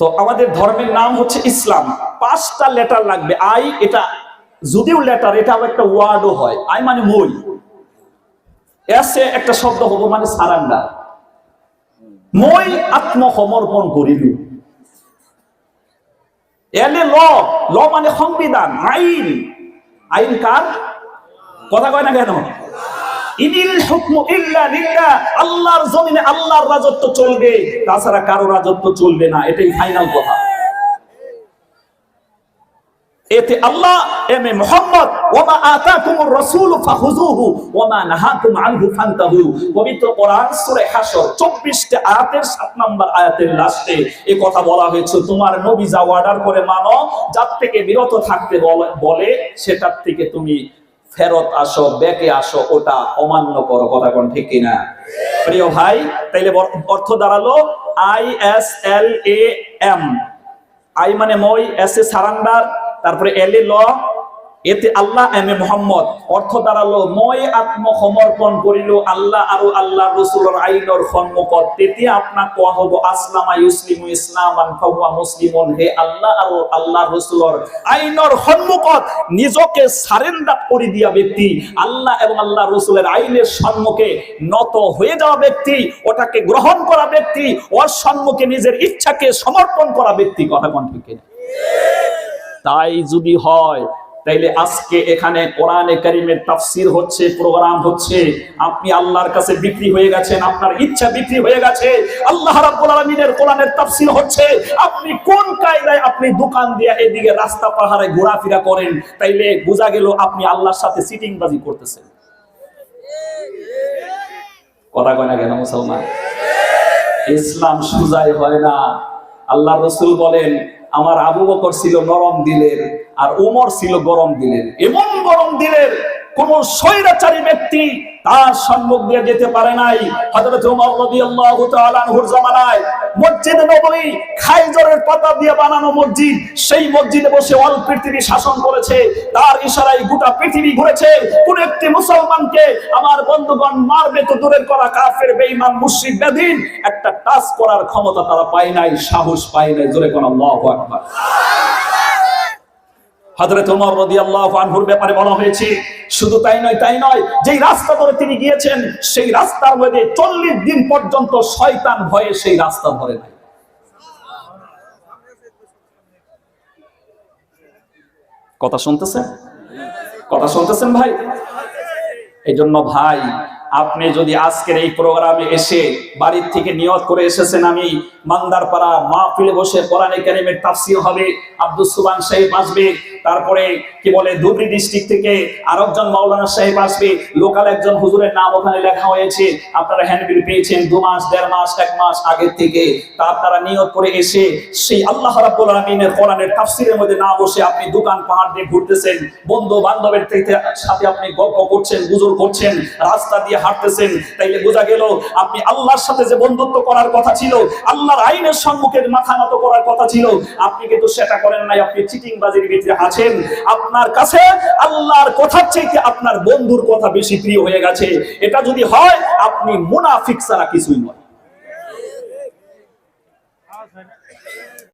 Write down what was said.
তো আমাদের ধর্মের নাম হচ্ছে ইসলাম। পাঁচটা লেটার লাগবে। আই এটা, যদিও লেটার এটা আবার একটা ওয়ার্ডও হয়। আই মানে মই। এসে একটা শব্দ হব মানে সারান্ডার মই আত্মসমর্পণ করিল। এলে ল ল মানে সংবিধান, আইন। আইন কার? কথা কয় না কেন? ইনিল হুকমু ইল্লা লিল্লাহ। আল্লাহর জমিনে আল্লাহর রাজত্ব চলবে, তাছাড়া কারও রাজত্ব চলবে না, এটাই ফাইনাল কথা। এতে আল্লাহ এম এ মোহাম্মদ ওমা ফাখুযুহু ওমা আনহু ফান্তাহু। পবিত্র কোরআন সূরা হাশর 24 টা আয়াতের 7 নম্বর আয়াতের লাস্টে এই কথা বলা হয়েছে, তোমার নবী যা অর্ডার করে মানো, যার থেকে বিরত থাকতে বলে, সেটার থেকে তুমি ফেরত আসো ব্যাকে আসো, ওটা অমান্য করো কথা কোন ঠিক কিনা? প্রিয় ভাই, তাইলে অর্থ দাঁড়াল I S L A M. I মানে মই, এস এ সারান্ডার তারপরে এল এ ল এতে আল্লাহ এম এ মোহাম্মদ অর্থ দাঁড়াল মই আত্মসমর্পণ করিল আল্লাহ আৰু আল্লাহ রসুলের আইনৰ সন্মুখত তেতিয়া আপোনাক কোৱা হ'ব, আসলামা ইউসলিমু ইসলামান, ফাহুয়া মুসলিমুন, হে আল্লাহ আৰু আল্লাহ রসুলের আইনৰ সন্মুখত নিজকে সারেন্ডার করে দিয়া ব্যক্তি, আল্লাহ এবং আল্লাহ রসুলের আইনের সম্মুখে নত হয়ে যাওয়া ব্যক্তি, ওটাকে গ্রহণ করা ব্যক্তি, ওর সম্মুখে নিজের ইচ্ছাকে সমর্পণ করা ব্যক্তি, কথা কোন? তাই যদি হয় তাইলে আজকে এখানে কোরআনে কারিমের তাফসির হচ্ছে, প্রোগ্রাম হচ্ছে। আপনি আল্লাহর কাছে বিক্রি হয়ে গেছেন, আপনার ইচ্ছা বিক্রি হয়ে গেছে। আল্লাহ রাব্বুল আলামিনের কোরআনের তাফসির হচ্ছে, আপনি কোন কায়দায় আপনি দোকান দিয়ে এদিকে রাস্তা পাহাড়ে ঘোরাফেরা করেন, তাইলে বোঝা গেল আপনি আল্লাহর সাথে সিটিংবাজি করতেছেন। কথা কয় না কেন মুসলমান? ইসলাম সুজাই হয় না। আল্লাহ রসুল বলেন, আমার আবু বকর ছিল নরম দিলের আর উমর ছিল গরম দিলের। এমন গরম দিলের কোন স্বৈরাচারী ব্যক্তি তার সম্মুখ দিয়ে যেতে পারে নাই। হযরত ওমর রাদিয়াল্লাহু তাআলা মসজিদ খাইজরের পাতা দিয়ে বানানো মসজিদ, সেই মসজিদে বসে অল পৃথিবী শাসন করেছে। তার ইশারায় গোটা পৃথিবী ঘুরেছে। কোন একটি মুসলমানকে আমার বন্ধুগণ মারবে তো দূরের করা কাফের, বেঈমান, মুশরিক, বেদিন, একটা টাচ করার ক্ষমতা তারা পায় নাই, সাহস পায় নাই। জোরে কোন আল্লাহু আকবার। হযরত ওমর রাদিয়াল্লাহু আনহুর ব্যাপারে বলা হয়েছে, শুধু তাই নয় তাই নয়, যেই রাস্তা ধরে তিনি গিয়েছেন, সেই রাস্তার মধ্যে চল্লিশ দিন পর্যন্ত শয়তান ভয়ে সেই রাস্তা ধরে নাই। কথা শুনতেছেন? কথা শুনতেছেন ভাই? এই জন্য ভাই, আপনি যদি আজকের এই প্রোগ্রামে এসে বাড়ির থেকে নিয়ত করে এসেছেন, আমি মান্দারপাড়া মাহফিলে বসে কোরআনে কারিমের তাফসির হবে। আব্দুল সুবান সাহেব আসবে তারপরে কি বলে ধুবড়ি ডিস্ট্রিক্ট থেকে আরেকজন মাওলানা সাহেব আসবে লোকাল একজন হুজুরের নাম ওখানে লেখা হয়েছে, আপনারা হ্যান্ডবিল পেয়েছেন দু মাস, দেড় মাস, এক মাস আগের থেকে। তা আপনারা নিয়ত করে এসে সেই আল্লাহ রাব্বুল আলামিনের কোরআনের তাফসীরের মধ্যে না বসে আপনি দোকান পাহাড় দিয়ে ঘুরতেছেন বন্ধু বান্ধবের সাথে আপনি গল্প করছেন, গুজর করছেন, রাস্তা দিয়ে হাঁটতেছেন, তাইলে বোঝা গেল আপনি আল্লাহর সাথে যে বন্ধুত্ব করার কথা ছিল, আল্লাহর আইনের সম্মুখে মাথা নত করার কথা ছিল, আপনি কিন্তু সেটা করেন নাই, আপনি চিটিং বাজির ভিতরে আছেন। আপনার কাছে আল্লাহর কথার চাইতে আপনার বন্ধুর কথা বেশি প্রিয় হয়ে গেছে। এটা যদি হয়, আপনি মুনাফিক ছাড়া কিছুই নয়।